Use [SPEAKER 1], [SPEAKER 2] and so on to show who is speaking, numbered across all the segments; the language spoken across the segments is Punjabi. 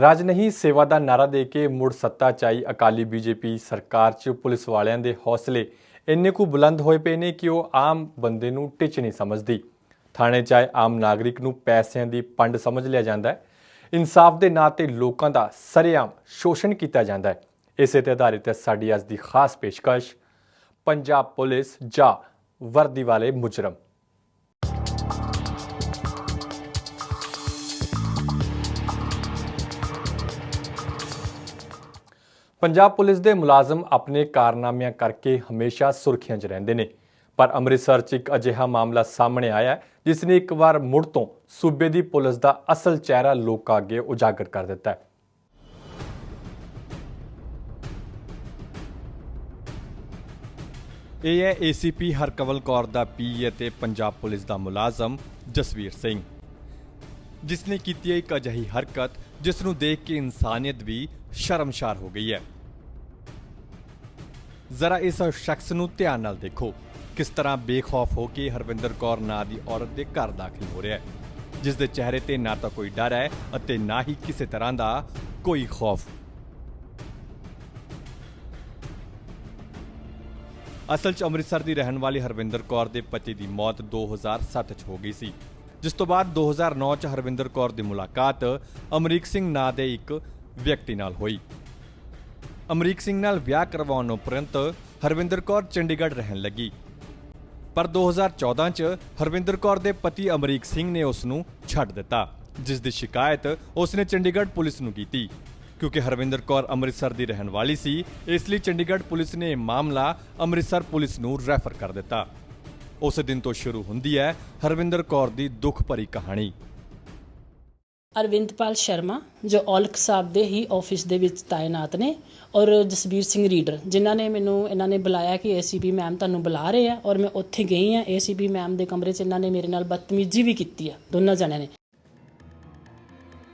[SPEAKER 1] ਰਾਜ ਨਹੀਂ ਸੇਵਾ ਦਾ ਨਾਰਾ ਦੇ ਕੇ ਮੁੜ ਸੱਤਾ ਚਾਈ ਅਕਾਲੀ ਬੀਜੇਪੀ ਸਰਕਾਰ 'ਚ ਪੁਲਿਸ ਵਾਲਿਆਂ ਦੇ ਹੌਸਲੇ। ਇੰਨੇ ਕੁ ਬੁਲੰਦ ਹੋਏ ਪਏ ਨੇ ਕਿ ਉਹ ਆਮ ਬੰਦੇ ਨੂੰ ਟਿਚ ਨਹੀਂ ਸਮਝਦੀ। ਥਾਣੇ 'ਚ ਆਏ ਆਮ ਨਾਗਰਿਕ ਨੂੰ ਪੈਸਿਆਂ ਦੀ ਪੰਡ ਸਮਝ ਲਿਆ ਜਾਂਦਾ ਹੈ। ਇਨਸਾਫ ਦੇ ਨਾਂ ਤੇ ਲੋਕਾਂ ਦਾ ਸਰੇਆਮ ਸ਼ੋਸ਼ਣ ਕੀਤਾ ਜਾਂਦਾ ਹੈ। ਇਸੇ ਤੇ ਆਧਾਰਿਤ ਹੈ ਸਾਡੀ ਅੱਜ ਦੀ ਖਾਸ ਪੇਸ਼ਕਸ਼। ਪੰਜਾਬ ਪੁਲਿਸ, ਜਾਂ ਵਰਦੀ ਵਾਲੇ ਮੁਜਰਮ। ਪੰਜਾਬ ਪੁਲਿਸ ਦੇ ਮੁਲਾਜ਼ਮ ਆਪਣੇ ਕਾਰਨਾਮਿਆਂ ਕਰਕੇ ਹਮੇਸ਼ਾ ਸੁਰਖੀਆਂ 'ਚ ਰਹਿੰਦੇ ਨੇ। ਪਰ ਅੰਮ੍ਰਿਤਸਰ 'ਚ ਇੱਕ ਅਜਿਹਾ ਮਾਮਲਾ ਸਾਹਮਣੇ ਆਇਆ ਜਿਸ ਨੇ ਇੱਕ ਵਾਰ ਮੁੜ ਤੋਂ ਸੂਬੇ ਦੀ ਪੁਲਿਸ ਦਾ ਅਸਲ ਚਿਹਰਾ ਲੋਕਾਂ ਅੱਗੇ ਉਜਾਗਰ ਕਰ ਦਿੱਤਾ ਹੈ। ਇਹ ਹੈ ਏਸੀਪੀ ਹਰਕਵਲ ਕੌਰ ਦਾ ਪੀ ਅਤੇ ਪੰਜਾਬ ਪੁਲਿਸ ਦਾ ਮੁਲਾਜ਼ਮ ਜਸਵੀਰ ਸਿੰਘ, ਜਿਸ ਨੇ ਕੀਤੀ ਹੈ ਇੱਕ ਅਜਿਹੀ ਹਰਕਤ ਜਿਸ ਨੂੰ ਦੇਖ ਕੇ ਇਨਸਾਨੀਅਤ ਵੀ ਸ਼ਰਮਸ਼ਾਰ ਹੋ ਗਈ ਹੈ। ਜ਼ਰਾ ਇਸ ਸ਼ਖਸ ਨੂੰ ਧਿਆਨ ਨਾਲ ਦੇਖੋ। ਕਿਸ ਤਰ੍ਹਾਂ ਬੇਖੌਫ ਹੋ ਕੇ ਹਰਵਿੰਦਰ ਕੌਰ ਨਾਂ ਦੀ ਔਰਤ ਦੇ ਘਰ ਦਾਖਲ ਹੋ ਰਿਹਾ ਹੈ। ਜਿਸ ਦੇ ਚਿਹਰੇ ਤੇ ਨਾ ਤਾਂ ਕੋਈ ਡਰ ਹੈ ਅਤੇ ਨਾ ਹੀ ਕਿਸੇ ਤਰ੍ਹਾਂ ਦਾ ਕੋਈ ਖੌਫ। ਅਸਲ 'ਚ ਅੰਮ੍ਰਿਤਸਰ ਦੀ ਰਹਿਣ ਵਾਲੀ ਹਰਵਿੰਦਰ ਕੌਰ ਦੇ ਪਤੀ ਦੀ ਮੌਤ 2007 'ਚ ਹੋ ਗਈ ਸੀ। ਜਿਸ ਤੋਂ ਬਾਅਦ 2009 'ਚ ਹਰਵਿੰਦਰ ਕੌਰ ਦੀ ਮੁਲਾਕਾਤ ਅਮਰੀਕ ਸਿੰਘ ਨਾਂ ਦੇ ਇੱਕ ਵਿਅਕਤੀ ਨਾਲ ਹੋਈ। ਅਮਰੀਕ ਸਿੰਘ ਨਾਲ ਵਿਆਹ ਕਰਵਾਉਣ ਉਪਰੰਤ ਹਰਵਿੰਦਰ ਕੌਰ ਚੰਡੀਗੜ੍ਹ ਰਹਿਣ ਲੱਗੀ। ਪਰ 2014 'ਚ ਹਰਵਿੰਦਰ ਕੌਰ ਦੇ ਪਤੀ ਅਮਰੀਕ ਸਿੰਘ ਨੇ ਉਸ ਨੂੰ ਛੱਡ ਦਿੱਤਾ, ਜਿਸ ਦੀ ਸ਼ਿਕਾਇਤ ਉਸ ਨੇ ਚੰਡੀਗੜ੍ਹ ਪੁਲਿਸ ਨੂੰ ਕੀਤੀ। ਕਿਉਂਕਿ ਹਰਵਿੰਦਰ ਕੌਰ ਅੰਮ੍ਰਿਤਸਰ ਦੀ ਰਹਿਣ ਵਾਲੀ ਸੀ, ਇਸ ਲਈ ਚੰਡੀਗੜ੍ਹ ਪੁਲਿਸ ਨੇ ਇਹ ਮਾਮਲਾ ਅੰਮ੍ਰਿਤਸਰ ਪੁਲਿਸ ਨੂੰ ਰੈਫਰ ਕਰ ਦਿੱਤਾ। ਉਸ ਦਿਨ ਤੋਂ ਸ਼ੁਰੂ ਹੁੰਦੀ ਹੈ ਹਰਵਿੰਦਰ ਕੌਰ ਦੀ ਦੁੱਖ ਭਰੀ ਕਹਾਣੀ।
[SPEAKER 2] ਅਰਵਿੰਦਪਾਲ ਸ਼ਰਮਾ ਜੋ ਔਲਖ ਸਾਹਿਬ ਦੇ ਹੀ ਆਫਿਸ ਦੇ ਵਿੱਚ ਤਾਇਨਾਤ ਨੇ ਔਰ ਜਸਬੀਰ ਸਿੰਘ ਰੀਡਰ ਜਿਨ੍ਹਾਂ ਨੇ ਮੈਨੂੰ ਇਹਨਾਂ ਨੇ ਬੁਲਾਇਆ ਕਿ ਏਸੀਪੀ ਮੈਮ ਤੁਹਾਨੂੰ ਬੁਲਾ ਰਹੇ ਆ ਔਰ ਮੈਂ ਉੱਥੇ ਗਈ ਆ ਏਸੀਪੀ ਮੈਮ ਦੇ ਕਮਰੇ 'ਚ ਇਹਨਾਂ ਨੇ ਮੇਰੇ ਨਾਲ ਬਦਤਮੀਜ਼ੀ ਵੀ ਕੀਤੀ ਆ ਦੋਨਾਂ ਜਣਿਆਂ ਨੇ।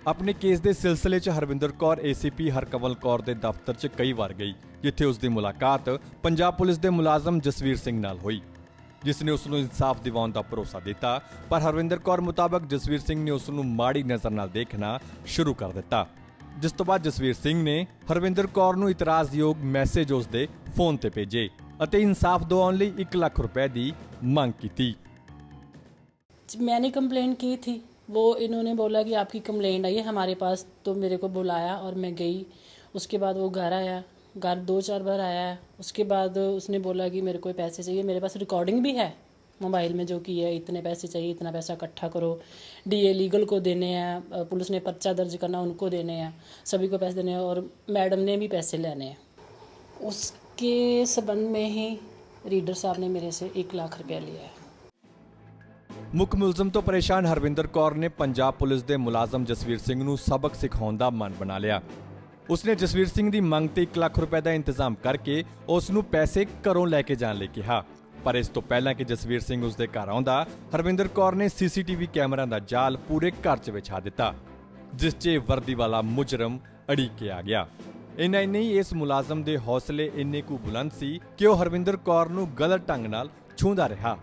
[SPEAKER 1] ਆਪਣੇ ਕੇਸ ਦੇ ਸਿਲਸਿਲੇ 'ਚ ਹਰਵਿੰਦਰ ਕੌਰ ਏਸੀਪੀ ਹਰਕਵਲ ਕੌਰ ਦੇ ਦਫ਼ਤਰ 'ਚ ਕਈ ਵਾਰ ਗਈ ਜਿੱਥੇ ਉਸ ਦੀ ਮੁਲਾਕਾਤ ਪੰਜਾਬ ਪੁਲਿਸ ਦੇ ਮੁਲਾਜ਼ਮ ਜਸਵੀਰ ਸਿੰਘ ਨਾਲ ਹੋਈ। ਜਿਸ ਨੇ ਉਸ ਨੂੰ ਇਨਸਾਫ ਦਿਵਾਉਣ ਦਾ ਭਰੋਸਾ ਦਿੱਤਾ ਪਰ ਹਰਵਿੰਦਰ ਕੌਰ ਮੁਤਾਬਕ ਜਸਵੀਰ ਸਿੰਘ ਨੇ ਉਸ ਨੂੰ ਮਾੜੀ ਨਜ਼ਰ ਨਾਲ ਦੇਖਣਾ ਸ਼ੁਰੂ ਕਰ ਦਿੱਤਾ ਜਿਸ ਤੋਂ ਬਾਅਦ ਜਸਵੀਰ ਸਿੰਘ ਨੇ ਹਰਵਿੰਦਰ ਕੌਰ ਨੂੰ ਇਤਰਾਜ਼ਯੋਗ ਮੈਸੇਜ ਉਸ ਦੇ ਫੋਨ ਤੇ ਭੇਜੇ ਅਤੇ ਇਨਸਾਫ ਦਿਵਾਉਣ ਲਈ 1 ਲੱਖ ਰੁਪਏ ਦੀ ਮੰਗ ਕੀਤੀ
[SPEAKER 2] मैंने कंप्लेंट की थी वो इन्होंने बोला कि आपकी कंप्लेंट आई है हमारे पास तो मेरे को बुलाया और मैं गई उसके बाद वो घर आया घर दो चार बार आया है उसके बाद उसने बोला कि मेरे को पैसे चाहिए मेरे पास रिकॉर्डिंग भी है मोबाइल में जो की है इतने पैसे चाहिए इतना पैसा इकट्ठा करो डीए लीगल को देने हैं अ, पुलिस ने पर्चा दर्ज करना उनको देने हैं सभी को पैसे देने हैं और मैडम ने भी पैसे लेने हैं उसके संबंध में ही रीडर साहब ने मेरे से एक लाख रुपया लिया है
[SPEAKER 1] ਮੁੱਖ ਮੁਲਜ਼ਮ ਤੋਂ ਪਰੇਸ਼ਾਨ ਹਰਵਿੰਦਰ ਕੌਰ ਨੇ ਪੰਜਾਬ ਪੁਲਿਸ ਦੇ ਮੁਲਾਜ਼ਮ ਜਸਵੀਰ ਸਿੰਘ ਨੂੰ ਸਬਕ ਸਿਖਾਉਣ ਦਾ ਮਨ ਬਣਾ ਲਿਆ ਉਸਨੇ ਜਸਵੀਰ ਸਿੰਘ ਦੀ ਮੰਗ ਤੇ 1 ਲੱਖ ਰੁਪਏ ਦਾ ਇੰਤਜ਼ਾਮ ਕਰਕੇ ਉਸ ਨੂੰ ਪੈਸੇ ਘਰੋਂ ਲੈ ਕੇ ਜਾਣ ਲਈ ਕਿਹਾ। ਪਰ ਇਸ ਤੋਂ ਪਹਿਲਾਂ ਕਿ ਜਸਵੀਰ ਸਿੰਘ ਉਸ ਦੇ ਘਰ ਆਉਂਦਾ, ਹਰਵਿੰਦਰ ਕੌਰ ਨੇ ਸੀਸੀਟੀਵੀ ਕੈਮਰਾ ਦਾ ਜਾਲ ਪੂਰੇ ਘਰ 'ਚ ਵਿਛਾ ਦਿੱਤਾ, ਜਿਸ 'ਚ ਵਰਦੀ ਵਾਲਾ ਮੁਜਰਮ ਅੜੀਕ ਕੇ ਆ ਗਿਆ। ਇੰਨਾ ਹੀ ਨਹੀਂ, ਇਸ ਮੁਲਾਜ਼ਮ ਦੇ ਹੌਸਲੇ ਇੰਨੇ ਕੁ ਬੁਲੰਦ ਸੀ ਕਿ ਉਹ ਹਰਵਿੰਦਰ ਕੌਰ ਨੂੰ ਗਲਤ ਢੰਗ ਨਾਲ ਛੂੰਦਾ ਰਿਹਾ।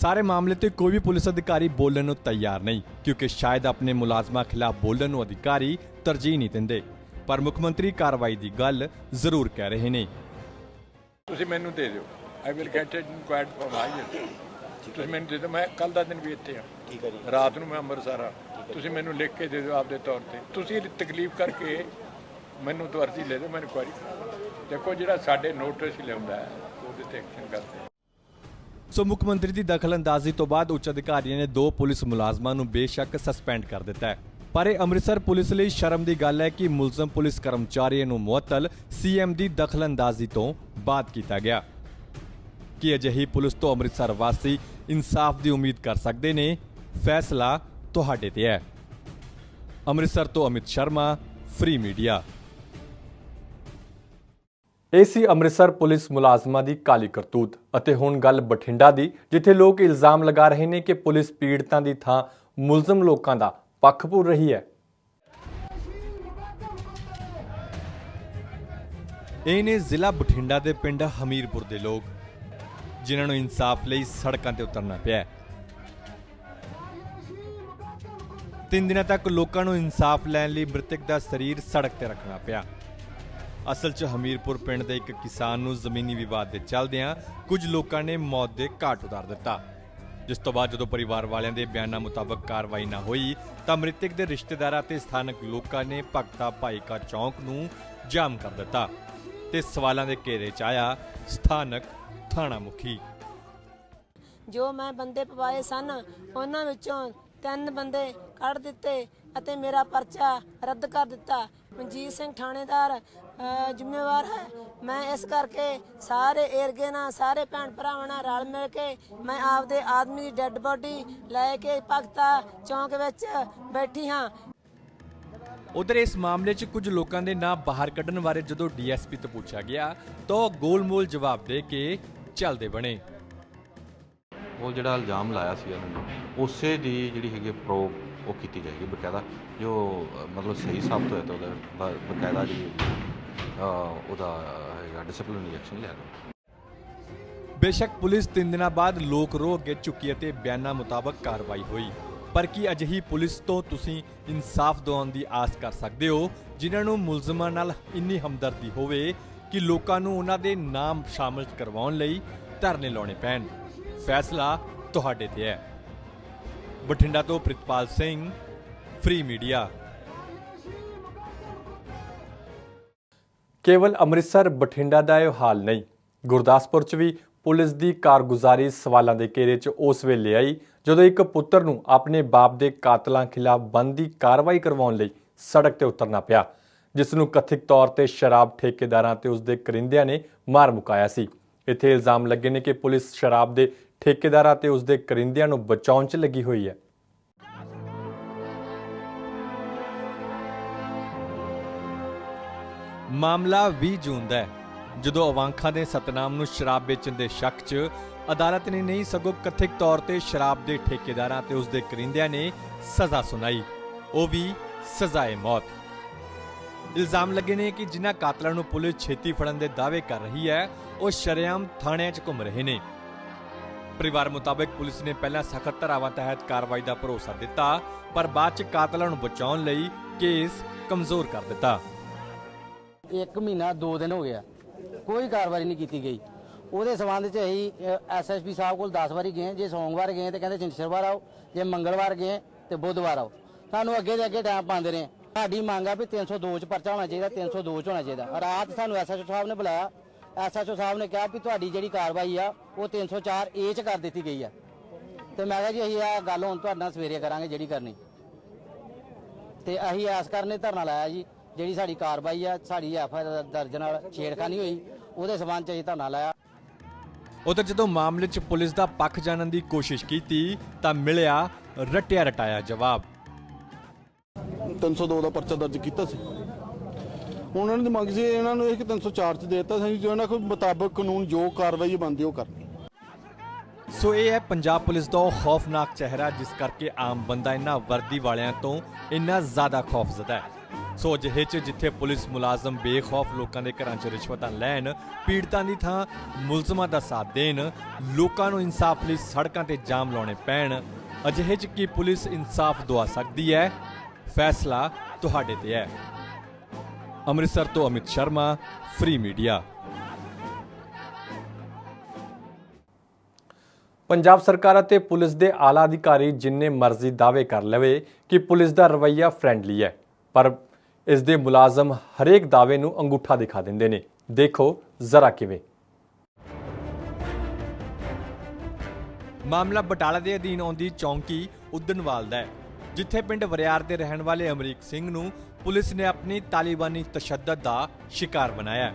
[SPEAKER 1] ਸਾਰੇ ਮਾਮਲੇ ਤੇ ਕੋਈ ਵੀ ਪੁਲਿਸ ਅਧਿਕਾਰੀ ਬੋਲਣ ਨੂੰ ਤਿਆਰ ਨਹੀਂ ਕਿਉਂਕਿ ਸ਼ਾਇਦ ਆਪਣੇ ਮੁਲਾਜ਼ਮਾਂ ਖਿਲਾਫ ਬੋਲਣ ਨੂੰ ਅਧਿਕਾਰੀ ਤਰਜੀਹ ਨਹੀਂ ਦਿੰਦੇ। ਪਰ ਮੁੱਖ ਮੰਤਰੀ ਕਾਰਵਾਈ ਦੀ ਗੱਲ ਜ਼ਰੂਰ ਕਹਿ ਰਹੇ ਨੇ।
[SPEAKER 3] ਤੁਸੀਂ ਮੈਨੂੰ ਦੇ ਦਿਓ। I will get it inquired from high ਤੁਸੀਂ ਮੈਨੂੰ ਦੇ ਦਿਓ। ਮੈਂ ਕੱਲ ਦਾ ਦਿਨ ਵੀ ਇੱਥੇ ਆ। ਠੀਕ ਹੈ ਜੀ। ਰਾਤ ਨੂੰ ਮੈਂ ਅੰਮ੍ਰਿਤਸਰ ਆ। ਤੁਸੀਂ ਮੈਨੂੰ ਲਿਖ ਕੇ ਦੇ ਦਿਓ ਆਪਦੇ ਤੌਰ ਤੇ। ਤੁਸੀਂ ਤਕਲੀਫ ਕਰਕੇ ਮੈਨੂੰ ਤੋਂ ਅਰਜ਼ੀ ਲੈ ਦਿਓ ਮੈਂ ਇਨਕੁਆਇਰੀ ਦੇਖੋ ਜਿਹੜਾ ਸਾਡੇ ਨੋਟਿਸ ਲਿਆਉਂਦਾ ਹੈ ਉਹਦੇ ਤੇ ਐਕਸ਼ਨ ਕਰਦੇ।
[SPEAKER 1] ਸੋ ਮੁੱਖ ਮੰਤਰੀ ਦੀ ਦਖਲਅੰਦਾਜ਼ੀ ਤੋਂ ਬਾਅਦ ਉੱਚ ਅਧਿਕਾਰੀਆਂ ਨੇ ਦੋ ਪੁਲਿਸ ਮੁਲਾਜ਼ਮਾਂ ਨੂੰ ਬੇਸ਼ੱਕ ਸਸਪੈਂਡ ਕਰ ਦਿੱਤਾ ਹੈ। ਪਰ ਇਹ ਅੰਮ੍ਰਿਤਸਰ ਪੁਲਿਸ ਲਈ ਸ਼ਰਮ ਦੀ ਗੱਲ ਹੈ ਕਿ ਮੁਲਜ਼ਮ ਪੁਲਿਸ ਕਰਮਚਾਰੀਆਂ ਨੂੰ ਮੁਅੱਤਲ ਸੀਐਮ ਦੀ ਦਖਲਅੰਦਾਜ਼ੀ ਤੋਂ ਬਾਅਦ ਕੀਤਾ ਗਿਆ। ਕਿ ਅਜਿਹੀ ਪੁਲਿਸ ਤੋਂ ਅੰਮ੍ਰਿਤਸਰ ਵਾਸੀ ਇਨਸਾਫ ਦੀ ਉਮੀਦ ਕਰ ਸਕਦੇ ਨੇ? ਫੈਸਲਾ ਤੁਹਾਡੇ ਤੇ ਹੈ। ਅੰਮ੍ਰਿਤਸਰ ਤੋਂ ਅਮਿਤ ਸ਼ਰਮਾ, ਫ੍ਰੀ ਮੀਡੀਆ। ਇਹ ਸੀ ਅੰਮ੍ਰਿਤਸਰ ਪੁਲਿਸ ਮੁਲਾਜ਼ਮਾਂ ਦੀ ਕਾਲੀ ਕਰਤੂਤ ਅਤੇ ਹੁਣ ਗੱਲ ਬਠਿੰਡਾ ਦੀ, ਜਿੱਥੇ ਲੋਕ ਇਲਜ਼ਾਮ ਲਗਾ ਰਹੇ ਨੇ ਕਿ ਪੁਲਿਸ ਪੀੜਤਾਂ ਦੀ ਥਾਂ ਮੁਲਜ਼ਮ ਲੋਕਾਂ ਦਾ ਪੱਖ ਪੂਰ ਰਹੀ ਹੈ। ਇਹ ਨੇ ਜ਼ਿਲ੍ਹਾ ਬਠਿੰਡਾ ਦੇ ਪਿੰਡ ਹਮੀਰਪੁਰ ਦੇ ਲੋਕ, ਜਿਨ੍ਹਾਂ ਨੂੰ ਇਨਸਾਫ ਲਈ ਸੜਕਾਂ ਤੇ ਉਤਰਨਾ ਪਿਆ ਤਿੰਨ ਦਿਨਾਂ ਤੱਕ ਲੋਕਾਂ ਨੂੰ ਇਨਸਾਫ ਲੈਣ ਲਈ ਮ੍ਰਿਤਕ ਦਾ ਸਰੀਰ ਸੜਕ ਤੇ ਰੱਖਣਾ ਪਿਆ। ਅਸਲ 'ਚ ਹਮੀਰਪੁਰ ਪਿੰਡ ਦੇ ਇੱਕ ਕਿਸਾਨ ਨੂੰ ਜ਼ਮੀਨੀ ਵਿਵਾਦ ਦੇ ਚੱਲਦਿਆਂ ਕੁਝ ਲੋਕਾਂ ਨੇ ਮੌਤ ਦੇ ਘਾਟ ਉਤਾਰ ਦਿੱਤਾ। ਜਿਸ ਤੋਂ ਬਾਅਦ ਜਦੋਂ ਪਰਿਵਾਰ ਵਾਲਿਆਂ ਦੇ ਬਿਆਨਾਂ ਮੁਤਾਬਕ ਕਾਰਵਾਈ ਨਾ ਹੋਈ, ਤਾਂ ਮ੍ਰਿਤਕ ਦੇ ਰਿਸ਼ਤੇਦਾਰਾਂ ਤੇ ਸਥਾਨਕ ਲੋਕਾਂ ਨੇ ਭਗਤਾ ਭਾਈਕਾ ਚੌਂਕ ਨੂੰ ਜਾਮ ਕਰ ਦਿੱਤਾ ਤੇ ਸਵਾਲਾਂ ਦੇ ਘੇਰੇ 'ਚ ਆਇਆ ਸਥਾਨਕ ਥਾਣਾ ਮੁਖੀ।
[SPEAKER 4] ਜੋ ਮੈਂ ਬੰਦੇ ਪਵਾਏ ਸਨ, ਉਹਨਾਂ ਵਿੱਚੋਂ ਤਿੰਨ ਬੰਦੇ ਕੱਢ ਦਿੱਤੇ ਅਤੇ ਮੇਰਾ ਪਰਚਾ ਰੱਦ ਕਰ ਦਿੱਤਾ। ਮਨਜੀਤ ਸਿੰਘ ਥਾਣੇਦਾਰ ਜ਼ਿੰਮੇਵਾਰ ਹੈ। ਮੈਂ ਇਸ ਕਰਕੇ ਸਾਰੇ ਏਰਗੇ ਨਾਲ ਸਾਰੇ ਭੈਣ ਭਰਾਵਾਂ ਨਾਲ ਰਲ ਮਿਲ ਕੇ ਮੈਂ ਆਪਦੇ ਆਦਮੀ ਦੀ ਡੈੱਡ ਬੋਡੀ ਲੈ ਕੇ ਭਗਤਾ ਚੌਂਕ ਵਿੱਚ ਬੈਠੀ ਹਾਂ।
[SPEAKER 1] ਉਧਰ ਇਸ ਮਾਮਲੇ 'ਚ ਕੁਝ ਲੋਕਾਂ ਦੇ ਨਾਂ ਬਾਹਰ ਕੱਢਣ ਬਾਰੇ ਜਦੋਂ ਡੀਐਸਪੀ ਤੋਂ ਪੁੱਛਿਆ ਗਿਆ ਤਾਂ ਉਹ ਗੋਲਮੋਲ ਜਵਾਬ ਦੇ ਕੇ ਚੱਲਦੇ ਬਣੇ।
[SPEAKER 5] ਉਹ ਜਿਹੜਾ ਇਲਜ਼ਾਮ ਲਾਇਆ ਸੀ ਉਹਨਾਂ ਨੇ ਉਸੇ ਦੀ ਜਿਹੜੀ ਹੈਗੀ ਪ੍ਰੋਬ ਉਹ ਕੀਤੀ ਜਾਏਗੀ ਬਕਾਇਦਾ। ਜੋ ਮਤਲਬ ਸਹੀ ਸਾਬਤ ਹੋਇਆ ਤਾਂ ਉਹਦਾ ਬਕਾਇਦਾ ਜਿਹੜੀ ਉਹਦਾ ਹੈਗਾ ਡਿਸਪਲਿਨਰੀ ਐਕਸ਼ਨ ਲਿਆ ਜਾਊਗਾ
[SPEAKER 1] ਬੇਸ਼ੱਕ ਪੁਲਿਸ ਤਿੰਨ ਦਿਨਾਂ ਬਾਅਦ ਲੋਕ ਰੋ ਅੱਗੇ ਚੁੱਕੀ ਅਤੇ ਬਿਆਨਾਂ ਮੁਤਾਬਕ ਕਾਰਵਾਈ ਹੋਈ। ਪਰ ਕੀ ਅਜਿਹੀ ਪੁਲਿਸ ਤੋਂ ਤੁਸੀਂ ਇਨਸਾਫ ਦਿਵਾਉਣ ਦੀ ਆਸ ਕਰ ਸਕਦੇ ਹੋ, ਜਿਨ੍ਹਾਂ ਨੂੰ ਮੁਲਜ਼ਮਾਂ ਨਾਲ ਇੰਨੀ ਹਮਦਰਦੀ ਹੋਵੇ ਕਿ ਲੋਕਾਂ ਨੂੰ ਉਹਨਾਂ ਦੇ ਨਾਮ ਸ਼ਾਮਲ ਕਰਵਾਉਣ ਲਈ ਧਰਨੇ ਲਾਉਣੇ ਪੈਣ? ਫੈਸਲਾ ਤੁਹਾਡੇ ਤੇ ਹੈ। ਬਠਿੰਡਾ ਤੋਂ ਪ੍ਰਿਤਪਾਲ ਸਿੰਘ, ਫ੍ਰੀ ਮੀਡੀਆ। ਕੇਵਲ ਅੰਮ੍ਰਿਤਸਰ ਬਠਿੰਡਾ ਦਾ ਇਹ ਹਾਲ ਨਹੀਂ। ਗੁਰਦਾਸਪੁਰ 'ਚ ਵੀ ਪੁਲਿਸ ਦੀ ਕਾਰਗੁਜ਼ਾਰੀ ਸਵਾਲਾਂ ਦੇ ਘੇਰੇ 'ਚ ਉਸ ਵੇਲੇ ਆਈ, ਜਦੋਂ ਇੱਕ ਪੁੱਤਰ ਨੂੰ ਆਪਣੇ ਬਾਪ ਦੇ ਕਾਤਲਾਂ ਖਿਲਾਫ ਬੰਦੀ ਕਾਰਵਾਈ ਕਰਵਾਉਣ ਲਈ ਸੜਕ ਤੇ ਉਤਰਨਾ ਪਿਆ ਜਿਸ ਨੂੰ ਕਥਿਤ ਤੌਰ ਤੇ ਸ਼ਰਾਬ ਠੇਕੇਦਾਰਾਂ ਤੇ ਉਸ ਦੇ ਕਰਿੰਦਿਆਂ ਨੇ ਮਾਰ ਮੁਕਾਇਆ ਸੀ। ਇੱਥੇ ਇਲਜ਼ਾਮ ਲੱਗੇ ਨੇ ਕਿ ਪੁਲਿਸ ਸ਼ਰਾਬ ਦੇ ਠੇਕੇਦਾਰਾਂ ਤੇ ਉਸ ਦੇ ਕਰਿੰਦਿਆਂ ਨੂੰ ਬਚਾਉਣ 'ਚ ਲੱਗੀ ਹੋਈ ਹੈ। ਮਾਮਲਾ 20 ਜੂਨ ਦਾ ਹੈ। ਜਦੋਂ ਅਵਾਂਖਾ ਦੇ ਸਤਨਾਮ ਨੂੰ ਸ਼ਰਾਬ ਵੇਚਣ ਦੇ ਸ਼ੱਕ 'ਚ ਅਦਾਲਤ ਨੇ ਨਹੀਂ ਸਗੋਂ ਕਥਿਤ ਤੌਰ ਤੇ ਸ਼ਰਾਬ ਦੇ ਠੇਕੇਦਾਰਾਂ ਤੇ ਉਸ ਦੇ ਕਰਿੰਦਿਆਂ ਨੇ ਸਜ਼ਾ ਸੁਣਾਈ। ਉਹ ਵੀ ਸਜ਼ਾਏ ਮੌਤ। ਇਲਜ਼ਾਮ ਲੱਗੇ ਨੇ ਕਿ ਜਿਨ੍ਹਾਂ ਕਾਤਲਾਂ ਨੂੰ ਪੁਲਿਸ ਛੇਤੀ ਫੜਨ ਦੇ ਦਾਅਵੇ ਕਰ ਰਹੀ ਹੈ, ਉਹ ਸ਼ਰੇਆਮ ਥਾਣਿਆਂ 'ਚ ਘੁੰਮ ਰਹੇ ਨੇ। ਪਰਿਵਾਰ ਮੁਤਾਬਕ ਪੁਲਿਸ ਨੇ ਪਹਿਲਾਂ ਸਖਤ ਧਾਰਾਵਾਂ ਤਹਿਤ ਕਾਰਵਾਈ ਦਾ ਭਰੋਸਾ ਦਿੱਤਾ, ਪਰ ਬਾਅਦ 'ਚ ਕਾਤਲਾਂ ਨੂੰ ਬਚਾਉਣ ਲਈ ਕੇਸ ਕਮਜ਼ੋਰ ਕਰ ਦਿੱਤਾ।
[SPEAKER 6] ਇੱਕ ਮਹੀਨਾ, ਦੋ ਦਿਨ ਹੋ ਗਿਆ। ਕੋਈ ਕਾਰਵਾਈ ਨਹੀਂ ਕੀਤੀ ਗਈ। ਉਹਦੇ ਸਬੰਧ ਚ ਅਸੀਂ ਐਸਐਸਪੀ ਸਾਹਿਬ ਕੋਲ 10 ਵਾਰੀ ਗਏ। ਜੇ ਸੋਮਵਾਰ ਗਏ ਤੇ ਕਹਿੰਦੇ ਸ਼ਨੀਵਾਰ ਆਓ। ਜੇ ਮੰਗਲਵਾਰ ਗਏ ਤੇ ਬੁੱਧਵਾਰ ਆਓ। ਸਾਨੂੰ ਅੱਗੇ ਦੇ ਅੱਗੇ ਟਾਈਮ ਪਾਉਂਦੇ ਨੇ ਸਾਡੀ ਮੰਗ ਆ ਵੀ 302 ਚ ਪਰਚਾ ਹੋਣਾ ਚਾਹੀਦਾ 302 ਚ ਹੋਣਾ ਚਾਹੀਦਾ। ਰਾਤ ਸਾਨੂੰ ਐਸਐਸਓ ਸਾਹਿਬ ਨੇ ਬੁਲਾਇਆ। ਐਸਐਸਓ ਸਾਹਿਬ ਨੇ ਕਿਹਾ ਵੀ ਤੁਹਾਡੀ ਜਿਹੜੀ ਕਾਰਵਾਈ ਆ, ਉਹ 304 ਏ ਚ ਕਰ ਦਿੱਤੀ ਗਈ ਆ। ਤੇ ਮੈਂ ਕਿਹਾ ਜੀ, ਅਸੀਂ ਇਹ ਗੱਲ ਹੁਣ ਤੁਹਾਡੇ ਨਾਲ ਸਵੇਰੇ ਕਰਾਂਗੇ ਜਿਹੜੀ ਕਰਨੀ। ਤੇ ਅਸੀਂ ਐਸ ਕਰਨੇ ਧਰਨਾ ਲਾਇਆ ਜੀ। ਜਿਹੜੀ ਸਾਡੀ ਕਾਰਵਾਈ ਆ ਸਾਡੀ ਐਫਆਈਆਰ ਦਰਜ ਨਾਲ ਛੇੜਖਾਨੀ ਹੋਈ ਉਹਦੇ ਸਬੰਧ ਚ ਅਸੀਂ ਧਰਨਾ ਲਾਇਆ।
[SPEAKER 1] ਉਧਰ ਜਦੋਂ ਮਾਮਲੇ 'ਚ ਪੁਲਿਸ ਦਾ ਪੱਖ ਜਾਣਨ ਦੀ ਕੋਸ਼ਿਸ਼ ਕੀਤੀ ਤਾਂ ਮਿਲਿਆ ਰਟਿਆ ਰਟਾਇਆ ਜਵਾਬ।
[SPEAKER 7] 302 ਦਾ ਪਰਚਾ ਦਰਜ ਕੀਤਾ ਸੀ। ਉਹਨਾਂ ਨੇ ਮੰਗ ਸੀ ਇਹਨਾਂ ਨੂੰ ਇਹ ਕਿ 304 ਚ ਦੇ ਦਿੱਤਾ ਸੀ ਜੋ ਇਹਨਾਂ ਕੋਲ ਮੁਤਾਬਕ ਕਾਨੂੰਨ ਜੋ ਕਾਰਵਾਈ ਬਣਦੀ ਉਹ ਕਰਨੀ।
[SPEAKER 1] ਸੋ ਇਹ ਹੈ ਪੰਜਾਬ ਪੁਲਿਸ ਦਾ ਉਹ ਖੌਫਨਾਕ ਚਿਹਰਾ ਜਿਸ ਕਰਕੇ ਆਮ ਬੰਦਾ ਇਹਨਾਂ ਵਰਦੀ ਵਾਲਿਆਂ ਤੋਂ ਇੰਨਾ ਜ਼ਿਆਦਾ ਖੌਫਜ਼ਦਾ ਹੈ। ਸੋ ਅਜਿਹੇ 'ਚ ਜਿੱਥੇ ਪੁਲਿਸ ਮੁਲਾਜ਼ਮ ਬੇਖੌਫ ਲੋਕਾਂ ਦੇ ਘਰਾਂ 'ਚ ਰਿਸ਼ਵਤਾਂ ਲੈਣ, ਪੀੜਤਾਂ ਦੀ ਥਾਂ ਮੁਲਜ਼ਮਾਂ ਦਾ ਸਾਥ ਦੇਣ, ਲੋਕਾਂ ਨੂੰ ਇਨਸਾਫ ਲਈ ਸੜਕਾਂ ਤੇ ਜਾਮ ਲਾਉਣੇ ਪੈਣ, ਅਜਿਹੇ 'ਚ ਕੀ ਪੁਲਿਸ ਇਨਸਾਫ ਦਵਾ ਸਕਦੀ ਹੈ? ਫੈਸਲਾ ਤੁਹਾਡੇ ਤੇ ਹੈ। ਅੰਮ੍ਰਿਤਸਰ ਤੋਂ ਅਮਿਤ ਸ਼ਰਮਾ ਫ੍ਰੀ ਮੀਡੀਆ ਪੰਜਾਬ ਸਰਕਾਰ ਅਤੇ ਪੁਲਿਸ ਦੇ ਆਲਾ ਅਧਿਕਾਰੀ ਜਿੰਨੇ ਮਰਜ਼ੀ ਦਾਅਵੇ ਕਰ ਲਵੇ ਕਿ ਪੁਲਿਸ ਦਾ ਰਵੱਈਆ ਫ੍ਰੈਂਡਲੀ ਹੈ, ਪਰ ਇਸ ਦੇ ਮੁਲਾਜ਼ਮ ਹਰੇਕ ਦਾਅਵੇ ਨੂੰ ਅੰਗੂਠਾ ਦਿਖਾ ਦਿੰਦੇ ਨੇ। ਦੇਖੋ ਜ਼ਰਾ ਕਿਵੇਂ। ਮਾਮਲਾ ਬਟਾਲਾ ਦੇ ਅਧੀਨ ਆਉਂਦੀ ਚੌਂਕੀ ਉਦਨਵਾਲ ਦਾ ਹੈ, ਜਿੱਥੇ ਪਿੰਡ ਵਰਿਆਰ ਦੇ ਰਹਿਣ ਵਾਲੇ ਅਮਰੀਕ ਸਿੰਘ ਨੂੰ ਪੁਲਿਸ ਨੇ ਆਪਣੀ ਤਾਲਿਬਾਨੀ ਤਸ਼ੱਦਦ ਦਾ ਸ਼ਿਕਾਰ ਬਣਾਇਆ।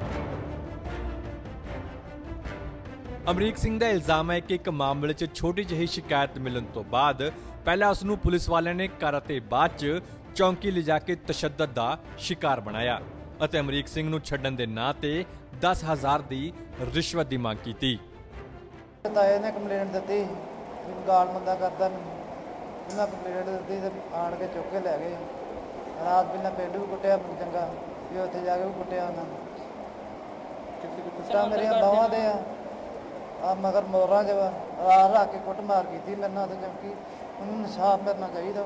[SPEAKER 1] ਅਮਰੀਕ ਸਿੰਘ ਦਾ ਇਲਜ਼ਾਮ ਹੈ ਕਿ ਇੱਕ ਮਾਮਲੇ 'ਚ ਛੋਟੀ ਜਿਹੀ ਸ਼ਿਕਾਇਤ ਮਿਲਣ ਤੋਂ ਬਾਅਦ ਪਹਿਲਾਂ ਉਸ ਨੂੰ ਪੁਲਿਸ ਵਾਲਿਆਂ ਨੇ ਘਰ ਅਤੇ ਬਾਅਦ 'ਚ ਚੌਂਕੀ ਲਿਜਾ ਕੇ ਤਸ਼ੱਦਦ ਦਾ ਸ਼ਿਕਾਰ ਬਣਾਇਆ ਅਤੇ ਅਮਰੀਕ ਸਿੰਘ ਨੂੰ ਛੱਡਣ ਦੇ ਨਾਂ ਤੇ 10000 ਦੀ ਰਿਸ਼ਵਤ ਦੀ ਮੰਗ ਕੀਤੀ।
[SPEAKER 8] ਤਾਏ ਨੇ ਕੰਪਲੇਂਟ ਦਿੱਤੀ ਗਾਲ ਮੰਦਾ ਕਰਦਾ ਮੈਨੂੰ ਉਹਨਾਂ ਕੰਪਲੇਂਟ ਦਿੱਤੀ ਤੇ ਆਣ ਕੇ ਚੁੱਕ ਕੇ ਲੈ ਗਏ। ਰਾਤ ਪਹਿਲਾਂ ਪਿੰਡ ਵੀ ਕੁੱਟਿਆ ਮੈਨੂੰ ਚੰਗਾ ਵੀ ਉੱਥੇ ਜਾ ਕੇ ਵੀ ਕੁੱਟਿਆ ਉਹਨਾਂ ਨੇ। ਕੁੱਟਾ ਮੇਰੀਆਂ ਬਾਹਾਂ ਦੇ ਆ। ਆ ਮਗਰ ਮੋਰਾਂ ਚ ਵਾ। ਰਾਤ ਰੱਖ ਕੇ ਕੁੱਟ ਮਾਰ ਕੀਤੀ ਮੇਰੇ ਨਾਲ ਤੇ ਚੌਂਕੀ ਉਹਨੂੰ ਇਨਸਾਫ ਕਰਨਾ ਚਾਹੀਦਾ।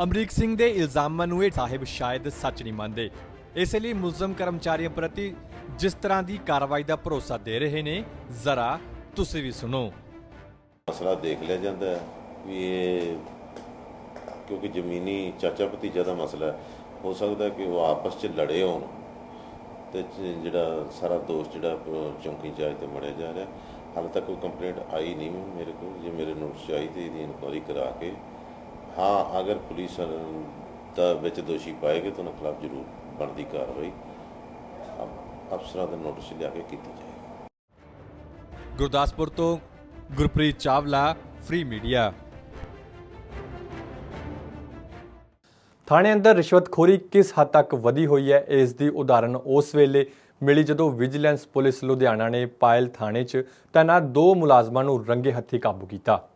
[SPEAKER 1] ਅਮਰੀਕ ਸਿੰਘ ਦੇ ਇਲਜ਼ਾਮਾਂ ਨੂੰ ਇਹ ਸਾਹਿਬ ਸ਼ਾਇਦ ਸੱਚ ਨਹੀਂ ਮੰਨਦੇ। ਇਸ ਲਈ ਮੁਲਜ਼ਮ ਕਰਮਚਾਰੀਆਂ ਪ੍ਰਤੀ ਜਿਸ ਤਰ੍ਹਾਂ ਦੀ ਕਾਰਵਾਈ ਦਾ ਭਰੋਸਾ ਦੇ ਰਹੇ ਨੇ, ਜ਼ਰਾ ਤੁਸੀਂ ਵੀ ਸੁਣੋ।
[SPEAKER 9] ਮਸਲਾ ਦੇਖ ਲਿਆ ਜਾਂਦਾ ਹੈ ਵੀ ਇਹ ਕਿਉਂਕਿ ਜ਼ਮੀਨੀ ਚਾਚਾ ਭਤੀਜਾ ਦਾ ਮਸਲਾ ਹੋ ਸਕਦਾ ਕਿ ਉਹ ਆਪਸ 'ਚ ਲੜੇ ਹੋਣ ਤੇ ਜਿਹੜਾ ਸਾਰਾ ਦੋਸ਼ ਜਿਹੜਾ ਚੌਂਕੀ ਜੱਜ ਤੇ ਮੜਿਆ ਜਾ ਰਿਹਾ। ਹਾਲੇ ਤੱਕ ਕੋਈ ਕੰਪਲੇਂਟ ਆਈ ਨਹੀਂ ਮੇਰੇ ਕੋਲ, ਜੇ ਮੇਰੇ ਨੋਟਿਸ 'ਚ ਆਈ ਤੇ ਇਹਦੀ ਇਨਕੁਆਇਰੀ ਕਰਾ ਕੇ ਹਾਂ ਅਗਰ ਪੁਲਿਸ ਦਾ ਵਿੱਚ ਦੋਸ਼ੀ ਪਾਏਗੇ ਤਾਂ ਉਹਨਾਂ ਖਿਲਾਫ ਜ਼ਰੂਰ ਬਣਦੀ ਕਾਰਵਾਈ। ਅਫ- ਅਫਸਰਾਂ ਦੇ ਨੋਟਿਸ ਲਿਆ ਕੇ ਕੀਤੀ ਜਾਏਗੀ।
[SPEAKER 1] ਗੁਰਦਾਸਪੁਰ ਤੋਂ ਗੁਰਪ੍ਰੀਤ ਚਾਵਲਾ ਫ੍ਰੀ ਮੀਡੀਆ ਥਾਣੇ ਅੰਦਰ ਰਿਸ਼ਵਤਖੋਰੀ ਕਿਸ ਹੱਦ ਤੱਕ ਵਧੀ ਹੋਈ ਹੈ ਇਸ ਦੀ ਉਦਾਹਰਣ ਉਸ ਵੇਲੇ ਮਿਲੀ ਜਦੋਂ ਵਿਜੀਲੈਂਸ ਪੁਲਿਸ ਲੁਧਿਆਣਾ ਨੇ ਪਾਇਲ ਥਾਣੇ 'ਚ ਤੈਨਾਤ ਦੋ ਮੁਲਾਜ਼ਮਾਂ ਨੂੰ ਰੰਗੇ ਹੱਥੀ ਕਾਬੂ ਕੀਤਾ।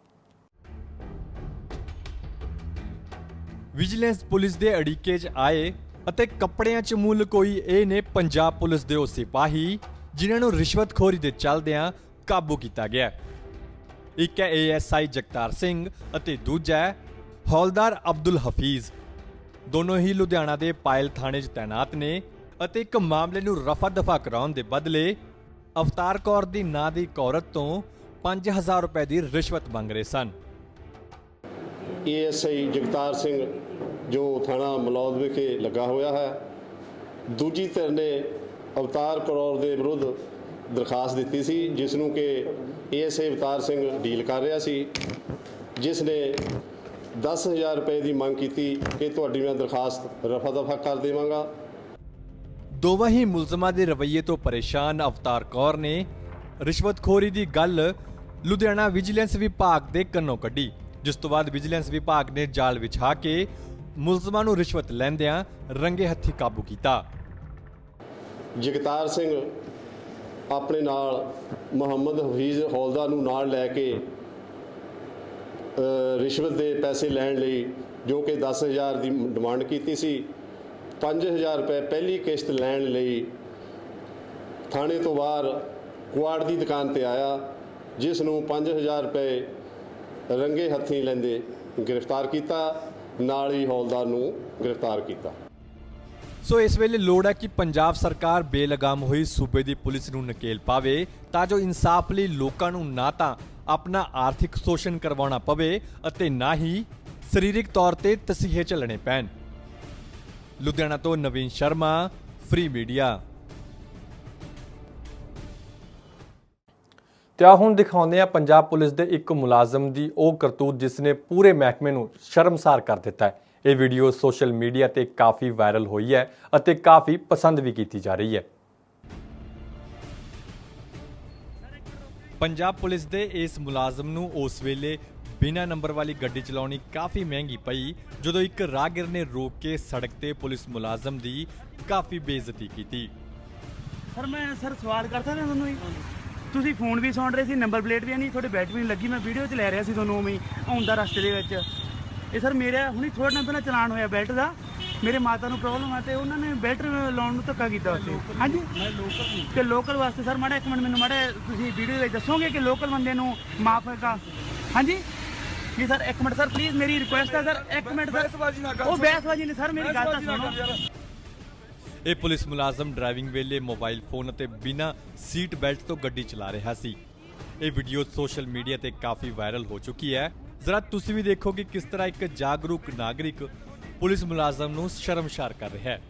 [SPEAKER 1] ਵਿਜੀਲੈਂਸ ਪੁਲਿਸ ਦੇ ਅੜਿੱਕੇ 'ਚ ਆਏ ਅਤੇ ਕੱਪੜਿਆਂ 'ਚ ਮੁੱਲ ਕੋਈ ਇਹ ਨੇ ਪੰਜਾਬ ਪੁਲਿਸ ਦੇ ਉਹ ਸਿਪਾਹੀ, ਜਿਨ੍ਹਾਂ ਨੂੰ ਰਿਸ਼ਵਤਖੋਰੀ ਦੇ ਚੱਲਦਿਆਂ ਕਾਬੂ ਕੀਤਾ ਗਿਆ। ਇੱਕ ਹੈ ਏਐਸਆਈ ਜਗਤਾਰ ਸਿੰਘ ਅਤੇ ਦੂਜਾ ਹੈ ਹੌਲਦਾਰ ਅਬਦੁਲ ਹਫੀਜ਼। ਦੋਨੋਂ ਹੀ ਲੁਧਿਆਣਾ ਦੇ ਪਾਇਲ ਥਾਣੇ 'ਚ ਤਾਇਨਾਤ ਨੇ ਅਤੇ ਇੱਕ ਮਾਮਲੇ ਨੂੰ ਰਫਾ ਦਫਾ ਕਰਾਉਣ ਦੇ ਬਦਲੇ ਅਵਤਾਰ ਕੌਰ ਦੀ ਨਾਂ ਦੀ ਇੱਕ ਔਰਤ ਤੋਂ 5000 ਰੁਪਏ ਦੀ ਰਿਸ਼ਵਤ ਮੰਗ ਰਹੇ ਸਨ।
[SPEAKER 10] ਏਐਸਆਈ ਜਗਤਾਰ ਸਿੰਘ ਜੋ ਥਾਣਾ ਮਲੌਦ ਵਿਖੇ ਲੱਗਾ ਹੋਇਆ ਹੈ। ਦੂਜੀ ਧਿਰ ਨੇ ਅਵਤਾਰ ਕਰੌਰ ਦੇ ਵਿਰੁੱਧ ਦਰਖਾਸਤ ਦਿੱਤੀ ਸੀ, ਜਿਸ ਨੂੰ ਕਿ ਏਐਸਆਈ ਅਵਤਾਰ ਸਿੰਘ ਡੀਲ ਕਰ ਰਿਹਾ ਸੀ, ਜਿਸ ਨੇ 10000 ਰੁਪਏ ਦੀ ਮੰਗ ਕੀਤੀ ਕਿ ਤੁਹਾਡੀ ਮੈਂ ਦਰਖਾਸਤ ਰਫਾ ਦਫਾ ਕਰ ਦੇਵਾਂਗਾ।
[SPEAKER 1] ਦੋਵਾਂ ਹੀ ਮੁਲਜ਼ਮਾਂ ਦੇ ਰਵੱਈਏ ਤੋਂ ਪਰੇਸ਼ਾਨ ਅਵਤਾਰ ਕੌਰ ਨੇ ਰਿਸ਼ਵਤਖੋਰੀ ਦੀ ਗੱਲ ਲੁਧਿਆਣਾ ਵਿਜੀਲੈਂਸ ਵਿਭਾਗ ਦੇ ਕੰਨੋਂ ਕੱਢੀ। ਜਿਸ ਤੋਂ ਬਾਅਦ ਵਿਜੀਲੈਂਸ ਵਿਭਾਗ ਨੇ ਜਾਲ ਵਿਛਾ ਕੇ ਮੁਲਜ਼ਮਾਂ ਨੂੰ ਰਿਸ਼ਵਤ ਲੈਂਦਿਆਂ ਰੰਗੇ ਹੱਥੀ ਕਾਬੂ ਕੀਤਾ।
[SPEAKER 10] ਜਗਤਾਰ ਸਿੰਘ ਆਪਣੇ ਨਾਲ ਮੁਹੰਮਦ ਹਫੀਜ਼ ਹੌਲਦਾ ਨੂੰ ਨਾਲ ਲੈ ਕੇ ਰਿਸ਼ਵਤ ਦੇ ਪੈਸੇ ਲੈਣ ਲਈ ਜੋ ਕਿ 10000 ਦੀ ਡਿਮਾਂਡ ਕੀਤੀ ਸੀ 5000 ਰੁਪਏ ਪਹਿਲੀ ਕਿਸ਼ਤ ਲੈਣ ਲਈ ਥਾਣੇ ਤੋਂ ਬਾਹਰ ਕੁਆੜ ਦੀ ਦੁਕਾਨ ਤੇ ਆਇਆ, ਜਿਸ ਨੂੰ 5000 ਰੁਪਏ ਰੰਗੇ ਹੱਥੀਂ ਲੈਂਦੇ ਗ੍ਰਿਫਤਾਰ ਕੀਤਾ, ਨਾਲ ਹੀ ਹੌਲਦਾਰ ਨੂੰ ਗ੍ਰਿਫਤਾਰ ਕੀਤਾ।
[SPEAKER 1] ਸੋ ਇਸ ਵੇਲੇ ਲੋੜ ਹੈ ਕਿ ਪੰਜਾਬ ਸਰਕਾਰ ਬੇਲਗਾਮ ਹੋਈ ਸੂਬੇ ਦੀ ਪੁਲਿਸ ਨੂੰ ਨਕੇਲ ਪਾਵੇ ਤਾਂ ਜੋ ਇਨਸਾਫ ਲਈ ਲੋਕਾਂ ਨੂੰ ਨਾ ਤਾਂ ਆਪਣਾ ਆਰਥਿਕ ਸ਼ੋਸ਼ਣ ਕਰਵਾਉਣਾ ਪਵੇ ਅਤੇ ਨਾ ਹੀ ਸਰੀਰਕ ਤੌਰ ਤੇ ਤਸੀਹੇ ਝੱਲਣੇ ਪੈਣ। ਲੁਧਿਆਣਾ ਤੋਂ ਨਵੀਨ ਸ਼ਰਮਾ ਫ੍ਰੀ ਮੀਡੀਆ ਤੇ ਆ ਹੁਣ ਦਿਖਾਉਂਦੇ ਆ ਪੰਜਾਬ ਪੁਲਿਸ ਦੇ ਇੱਕ ਮੁਲਾਜ਼ਮ ਦੀ, ਉਹ ਕਰਤੂਤ ਜਿਸ ਨੇ ਪੂਰੇ ਮਹਿਕਮੇ ਨੂੰ ਸ਼ਰਮਸਾਰ ਕਰ ਦਿੱਤਾ ਹੈ। ਇਹ ਵੀਡੀਓ ਸੋਸ਼ਲ ਮੀਡੀਆ ਤੇ ਕਾਫੀ ਵਾਇਰਲ ਹੋਈ ਹੈ ਅਤੇ ਕਾਫੀ ਪਸੰਦ ਵੀ ਕੀਤੀ ਜਾ ਰਹੀ ਹੈ। ਪੰਜਾਬ ਪੁਲਿਸ ਦੇ ਇਸ ਮੁਲਾਜ਼ਮ ਨੂੰ ਉਸ ਵੇਲੇ ਬਿਨਾਂ ਨੰਬਰ ਵਾਲੀ ਗੱਡੀ ਚਲਾਉਣੀ ਕਾਫੀ ਮਹਿੰਗੀ ਪਈ, ਜਦੋਂ ਇੱਕ ਰਾਹਗੀਰ ਨੇ ਰੋਕ ਕੇ ਸੜਕ ਤੇ ਪੁਲਿਸ ਮੁਲਾਜ਼ਮ ਦੀ ਕਾਫੀ ਬੇਇੱਜ਼ਤੀ ਕੀਤੀ।
[SPEAKER 11] ਸਰ, ਮੈਂ ਸਰ ਸਵਾਲ ਕਰ ਸਕਦਾ ਤੁਹਾਨੂੰ ਤੁਸੀਂ ਫੋਨ ਵੀ ਸੁਣ ਰਹੇ ਸੀ ਨੰਬਰ ਪਲੇਟ ਵੀ ਨਹੀਂ ਤੁਹਾਡੇ ਬੈਟ ਵੀ ਨਹੀਂ ਲੱਗੀ ਮੈਂ ਵੀਡੀਓ 'ਚ ਲੈ ਰਿਹਾ ਸੀ ਤੁਹਾਨੂੰ ਉਵੇਂ ਆਉਂਦਾ ਰਸਤੇ ਦੇ ਵਿੱਚ। ਇਹ ਸਰ ਮੇਰਾ ਹੁਣੀ ਥੋੜਾ ਟਾਈਮ ਪਹਿਲਾਂ ਚਲਾਨ ਹੋਇਆ ਬੈਲਟ ਦਾ ਮੇਰੇ ਮਾਤਾ ਨੂੰ ਪ੍ਰੋਬਲਮ ਆ ਤੇ ਉਹਨਾਂ ਨੇ ਬੈਲਟ ਲਾਉਣ ਨੂੰ ਧੱਕਾ ਕੀਤਾ ਉੱਥੇ। ਹਾਂਜੀ? ਮੈਂ ਲੋਕਲ ਤੇ ਲੋਕਲ ਵਾਸਤੇ ਸਰ ਮਾੜਾ ਇੱਕ ਮਿੰਟ ਮੈਨੂੰ ਮਾੜਾ ਤੁਸੀਂ ਵੀਡੀਓ ਵਿੱਚ ਦੱਸੋਗੇ ਕਿ ਲੋਕਲ ਬੰਦੇ ਨੂੰ ਮਾਫ ਹੈਗਾ ਹਾਂਜੀ? ਜੀ ਸਰ ਇੱਕ ਮਿੰਟ ਸਰ ਪਲੀਜ਼ ਮੇਰੀ ਰਿਕੁਐਸਟ ਹੈ ਸਰ ਇੱਕ ਮਿੰਟ ਸਰ। ਉਹ ਬਹਿਸਬਾਜ਼ੀ ਨਹੀਂ ਸਰ ਮੇਰੀ ਗੱਲ ਤਾਂ ਸੁਣੋ।
[SPEAKER 1] ਇਹ ਪੁਲਿਸ ਮੁਲਾਜ਼ਮ ਡਰਾਈਵਿੰਗ ਵੇਲੇ ਮੋਬਾਈਲ ਫੋਨ ਅਤੇ ਬਿਨਾਂ ਸੀਟ ਬੈਲਟ ਤੋਂ ਗੱਡੀ ਚਲਾ ਰਿਹਾ ਸੀ। ਇਹ ਵੀਡੀਓ ਸੋਸ਼ਲ ਮੀਡੀਆ ਤੇ ਕਾਫੀ ਵਾਇਰਲ ਹੋ ਚੁੱਕੀ ਹੈ। ਜ਼ਰਾ ਤੁਸੀਂ ਵੀ ਦੇਖੋ ਕਿ ਕਿਸ ਤਰ੍ਹਾਂ ਇੱਕ ਜਾਗਰੂਕ ਨਾਗਰਿਕ ਪੁਲਿਸ ਮੁਲਾਜ਼ਮ ਨੂੰ ਸ਼ਰਮਸ਼ਾਰ ਕਰ ਰਿਹਾ ਹੈ।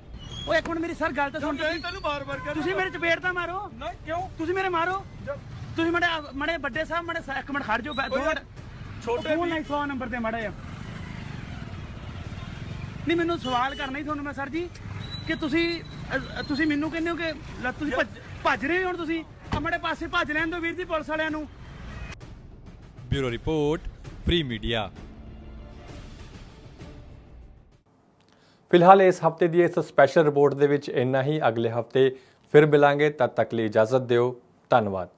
[SPEAKER 11] ਉਹ ਇੱਕ ਮਿੰਟ ਮੇਰੀ ਸਰ ਗੱਲ ਤਾਂ ਸੁਣ ਤੁਸੀਂ। ਤੈਨੂੰ ਬਾਰ-ਬਾਰ ਕਰ ਤੁਸੀਂ ਮੇਰੇ ਚਪੇੜ ਤਾਂ ਮਾਰੋ। ਨਾ ਕਿਉਂ? ਤੁਸੀਂ ਮੇਰੇ ਮਾਰੋ। ਤੁਸੀਂ ਮੜੇ ਮੜੇ ਵੱਡੇ ਸਾਹਿਬ ਮੜੇ ਇੱਕ ਮਿੰਟ ਖੜ ਜਾਓ। ਦੋ ਮਿੰਟ। ਛੋਟੇ ਫੋਨ ਨਹੀਂ 100 ਨੰਬਰ ਤੇ ਮੜਾ ਆ ਨਹੀਂ ਮੈਨੂੰ ਸਵਾਲ ਕਰਨਾ ਹੀ ਤੁਹਾਨੂੰ ਮੈਂ ਸਰ ਜੀ। ਕਿ ਤੁਸੀਂ ਅ, ਤੁਸੀਂ ਮੈਨੂੰ ਕਹਿੰਦੇ ਹੋ ਕਿ ਲੈ ਤੁਸੀਂ ਭੱਜ- ਭੱਜ ਰਹੇ ਹੋ ਹੁਣ ਤੁਸੀਂ? ਮੜੇ ਪਾਸੇ ਭੱਜ ਲੈਣ ਦਿਓ ਵੀਰ ਜੀ ਪੁਲਿਸ ਵਾਲਿਆਂ ਨੂੰ।
[SPEAKER 1] Bureau report free media. ਫਿਲਹਾਲ ਇਸ ਹਫ਼ਤੇ ਦੀ ਇਸ ਸਪੈਸ਼ਲ ਰਿਪੋਰਟ ਦੇ ਵਿੱਚ ਇੰਨਾ ਹੀ। ਅਗਲੇ ਹਫ਼ਤੇ ਫਿਰ ਮਿਲਾਂਗੇ ਤਦ ਤੱਕ ਲਈ ਇਜਾਜ਼ਤ ਦਿਓ। ਧੰਨਵਾਦ।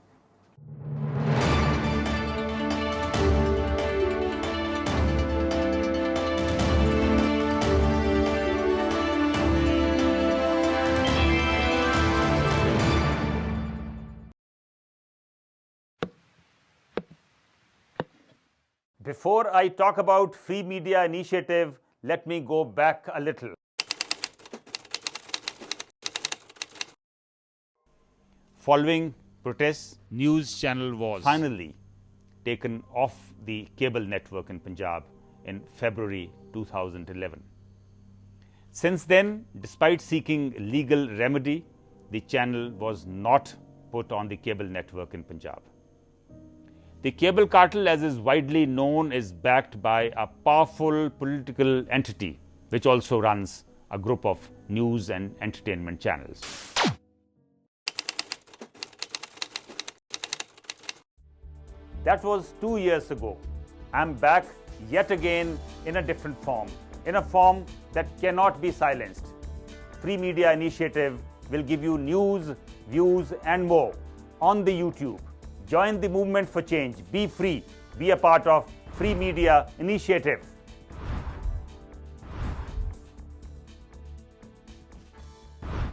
[SPEAKER 12] Before I talk about free media initiative, let me go back a little. Following protests,
[SPEAKER 13] news channel was
[SPEAKER 12] finally taken off the cable network in Punjab in February 2011. Since then, despite seeking legal remedy, the channel was not put on the cable network in Punjab. The cable cartel, as is widely known, is backed by a powerful political entity which also runs a group of news and entertainment channels. That was two years ago. I'm back yet again in a different form, in a form that cannot be silenced. Free Media Initiative will give you news, views, and more on the YouTube. Join the movement for change. Be free. Be a part of Free Media Initiative.